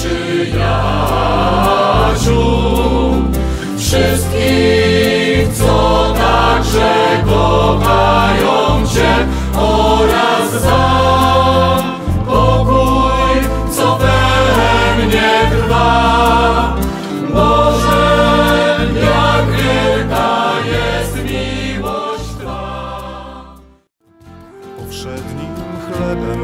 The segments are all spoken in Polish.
przyjaciół, wszystkich, co także kochają Cię oraz za pokój, co we mnie trwa. Boże, jak wielka jest miłość Twa. Chlebem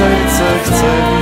serce chce. mi